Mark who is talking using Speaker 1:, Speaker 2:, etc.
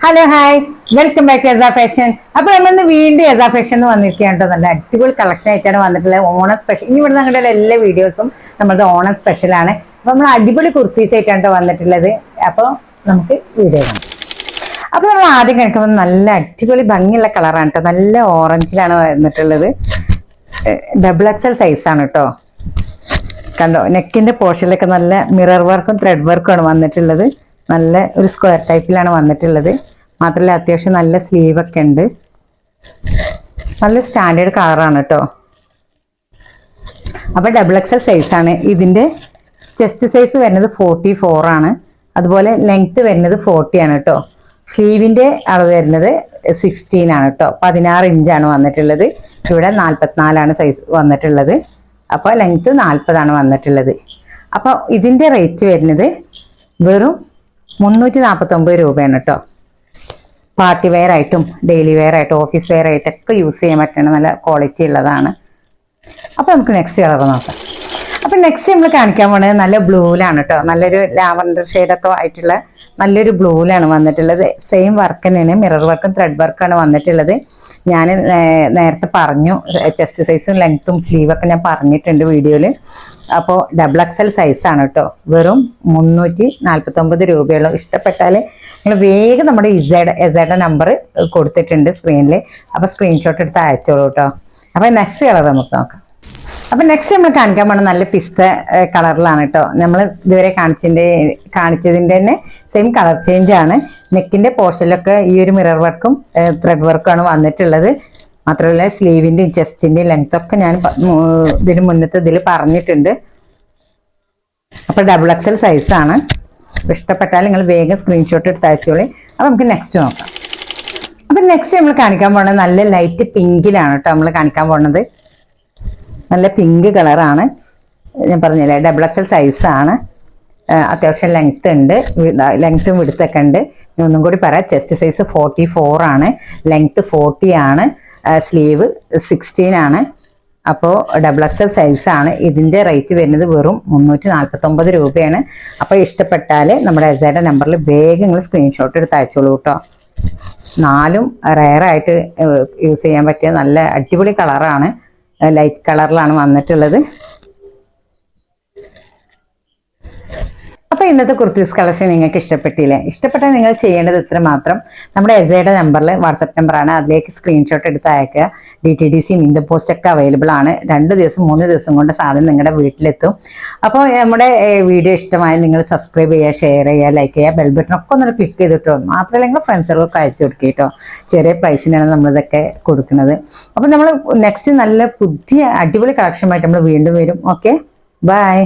Speaker 1: Hello hi welcome back Esa fashion അപ്പൊ നമ്മളിന്ന് വീണ്ടും എസാ ഫാഷൻ എന്ന് വന്നിരിക്കുകയാണ് കേട്ടോ നല്ല അടിപൊളി കളക്ഷൻ ആയിട്ടാണ് വന്നിട്ടുള്ളത്. ഓണം സ്പെഷ്യൽ ഇനി ഇവിടെ ഞങ്ങളുടെ എല്ലാ വീഡിയോസും നമ്മളത് ഓണം സ്പെഷ്യൽ ആണ്. അപ്പൊ നമ്മൾ അടിപൊളി കുർത്തീസ് ആയിട്ടാണ് വന്നിട്ടുള്ളത്. അപ്പോൾ നമുക്ക് വീഡിയോ കാണാം. അപ്പൊ നമ്മൾ ആദ്യം കണക്കുമ്പോൾ നല്ല അടിപൊളി ഭംഗിയുള്ള കളറാണ് കേട്ടോ നല്ല ഓറഞ്ചിലാണ് വന്നിട്ടുള്ളത്. ഡബിൾ എക്സൽ സൈസ് ആണ് കേട്ടോ കണ്ടോ? നെക്കിന്റെ പോർഷനിലൊക്കെ നല്ല മിറർ വർക്കും ത്രെഡ് വർക്കും ആണ് വന്നിട്ടുള്ളത്. നല്ല ഒരു സ്ക്വയർ ടൈപ്പിലാണ് വന്നിട്ടുള്ളത്. മാത്രമല്ല അത്യാവശ്യം നല്ല സ്ലീവൊക്കെ ഉണ്ട്. നല്ല സ്റ്റാൻഡേർഡ് കളറാണ് കേട്ടോ അപ്പോൾ ഡബിൾ എക്സൽ സൈസാണ് ഇതിന്റെ ചെസ്റ്റ് സൈസ് വരുന്നത് ഫോർട്ടി ഫോർ ആണ്. അതുപോലെ ലെങ്ത്ത് വരുന്നത് ഫോർട്ടി ആണ് കേട്ടോ സ്ലീവിന്റെ അളവ് വരുന്നത് സിക്സ്റ്റീൻ ആണ് കേട്ടോ പതിനാറ് ഇഞ്ചാണ് വന്നിട്ടുള്ളത്. ഇവിടെ നാൽപ്പത്തിനാലാണ് സൈസ് വന്നിട്ടുള്ളത്. അപ്പോൾ ലെങ്ത്ത് നാൽപ്പതാണ് വന്നിട്ടുള്ളത്. അപ്പോൾ ഇതിന്റെ റേറ്റ് വരുന്നത് വെറും മുന്നൂറ്റി നാൽപ്പത്തൊമ്പത് രൂപയാണ് കേട്ടോ പാർട്ടി വെയർ ആയിട്ടും ഡെയിലി വെയർ ആയിട്ടും ഓഫീസ് വെയർ ആയിട്ടൊക്കെ യൂസ് ചെയ്യാൻ പറ്റുന്ന നല്ല ക്വാളിറ്റി ഉള്ളതാണ്. അപ്പോൾ നമുക്ക് നെക്സ്റ്റ് കളർ നോക്കാം. അപ്പോൾ നെക്സ്റ്റ് നമ്മൾ കാണിക്കാൻ പോണത് നല്ല ബ്ലൂവിലാണ് കേട്ടോ നല്ലൊരു ലാവൻഡർ ഷെയ്ഡൊക്കെ ആയിട്ടുള്ള നല്ലൊരു ബ്ലൂവിലാണ് വന്നിട്ടുള്ളത്. സെയിം വർക്ക് തന്നെയാണ്. മിറർ വർക്കും ത്രെഡ് വർക്കാണ് വന്നിട്ടുള്ളത്. ഞാൻ നേരത്തെ പറഞ്ഞു ചെസ്റ്റ് സൈസും ലെങ്ത്തും സ്ലീവൊക്കെ ഞാൻ പറഞ്ഞിട്ടുണ്ട് വീഡിയോയിൽ അപ്പോൾ ഡബിൾ എക്സൽ സൈസാണ് കേട്ടോ വെറും മുന്നൂറ്റി നാൽപ്പത്തൊമ്പത് രൂപയുള്ളൂ. ഇഷ്ടപ്പെട്ടാൽ നിങ്ങൾ വേഗം നമ്മുടെ ഇസയുടെ എസയുടെ നമ്പർ കൊടുത്തിട്ടുണ്ട് സ്ക്രീനിൽ അപ്പോൾ സ്ക്രീൻഷോട്ട് എടുത്ത് അയച്ചോളൂ കേട്ടോ അപ്പോൾ നെക്സ്റ്റ് കളർ നമുക്ക് നോക്കാം. അപ്പൊ നെക്സ്റ്റ് നമ്മൾ കാണിക്കാൻ പോണ നല്ല പിസ്ത കളറിലാണ് കേട്ടോ നമ്മൾ ഇതുവരെ കാണിച്ചതിന്റെ കാണിച്ചതിന്റെ തന്നെ സെയിം കളർ ചേഞ്ച് ആണ് നെക്കിന്റെ പോർഷനിലൊക്കെ ഈ ഒരു മിറർ വർക്കും ത്രെഡ് വർക്കും ആണ് വന്നിട്ടുള്ളത്. മാത്രമല്ല സ്ലീവിന്റെയും ചെസ്റ്റിന്റെയും ലെങ്ത് ഒക്കെ ഞാൻ ഇതിന് മുന്നത്തെ ഇതിൽ പറഞ്ഞിട്ടുണ്ട്. അപ്പൊ ഡബിൾ എക്സൽ സൈസ് ആണ്. ഇഷ്ടപ്പെട്ടാൽ നിങ്ങൾ വേഗം സ്ക്രീൻഷോട്ട് എടുത്ത് അയച്ചോളി. അപ്പൊ നമുക്ക് നെക്സ്റ്റ് നോക്കാം. അപ്പൊ നെക്സ്റ്റ് നമ്മൾ കാണിക്കാൻ പോണത് നല്ല ലൈറ്റ് പിങ്കിലാണ് കേട്ടോ നമ്മൾ കാണിക്കാൻ പോണത്. നല്ല പിങ്ക് കളറാണ് ഞാൻ പറഞ്ഞില്ലേ ഡബിൾ എക്സൽ സൈസാണ് അത്യാവശ്യം ലെങ്ത് ഉണ്ട്. ലെങ്ത്തും വിടുത്തൊക്കെ ഉണ്ട്. ഞാൻ ഒന്നും കൂടി പറയാം. ചെസ്റ്റ് സൈസ് ഫോർട്ടി ഫോർ ആണ്. ലെങ്ത് ഫോർട്ടി ആണ്. സ്ലീവ് സിക്സ്റ്റീൻ ആണ്. അപ്പോൾ ഡബിൾ എക്സൽ സൈസാണ് ഇതിന്റെ റേറ്റ് വരുന്നത് വെറും മുന്നൂറ്റി നാൽപ്പത്തൊമ്പത് രൂപയാണ്. അപ്പോൾ ഇഷ്ടപ്പെട്ടാൽ നമ്മുടെ എസയുടെ നമ്പറിൽ വേഗം നിങ്ങൾ സ്ക്രീൻഷോട്ട് എടുത്ത് അയച്ചോളൂ കേട്ടോ നാലും റയറായിട്ട് യൂസ് ചെയ്യാൻ പറ്റിയ നല്ല അടിപൊളി കളറാണ് ലൈറ്റ് കളറിലാണ് വന്നിട്ടുള്ളത്. ഇന്നത്തെ കുർത്തീസ് കളക്ഷൻ നിങ്ങൾക്ക് ഇഷ്ടപ്പെട്ടില്ലേ? ഇഷ്ടപ്പെട്ടാൽ നിങ്ങൾ ചെയ്യേണ്ടത് ഇത്ര മാത്രം. നമ്മുടെ എസയുടെ നമ്പറിൽ വാട്സപ്പ് നമ്പറാണ്. അതിലേക്ക് സ്ക്രീൻഷോട്ട് എടുത്ത് അയക്കുക. D T D C മിന്ത post ഒക്കെ അവൈലബിൾ ആണ്. രണ്ട് ദിവസം മൂന്ന് ദിവസം കൊണ്ട് സാധനം നിങ്ങളുടെ വീട്ടിലെത്തും. അപ്പോൾ നമ്മുടെ വീഡിയോ ഇഷ്ടമായി നിങ്ങൾ സബ്സ്ക്രൈബ് ചെയ്യുക ഷെയർ ചെയ്യുക ലൈക്ക് ചെയ്യുക ബെൽ ബട്ടൺ ഒക്കെ ഒന്ന് ക്ലിക്ക് ചെയ്തിട്ടോ? മാത്രമല്ല നിങ്ങൾ ഫ്രണ്ട്സുകൾക്ക് അയച്ചു കൊടുക്കുക കേട്ടോ ചെറിയ പ്രൈസിനാണ് നമ്മളിതൊക്കെ കൊടുക്കുന്നത്. അപ്പോൾ നമ്മൾ നെക്സ്റ്റ് നല്ല പുതിയ അടിപൊളി കളക്ഷനുമായിട്ട് നമ്മൾ വീണ്ടും വരും. Okay bye